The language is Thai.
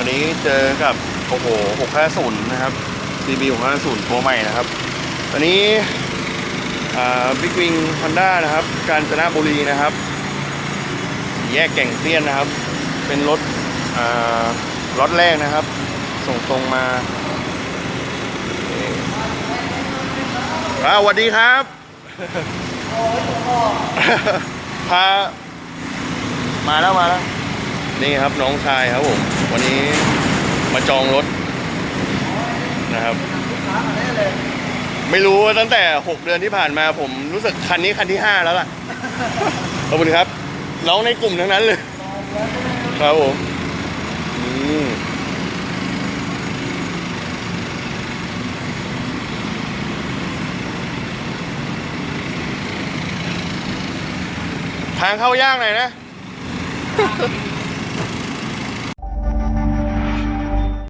ันนี้เจอกับโอ้โห650 นะครับ CB 650 ตัวใหม่นะครับอันนี้บิ๊กวิงฮอนด้านะครับ กาญจนบุรีนะครับแยกแก่งเซียนนะครับ เป็นรถรถแรกนะครับ ส่งตรงมาสวัสดีครับพามาแล้วมาแล้ว นี่ครับน้องชายครับผม วันนี้มาจองรถนะครับ ไม่รู้ว่าตั้งแต่ 6 เดือนที่ผ่านมาผมรู้สึกคันนี้คันที่ 5 แล้วล่ะ ขอบคุณครับ น้องในกลุ่มทั้งนั้นเลย ครับผมอืมทางเข้ายากหน่อยนะ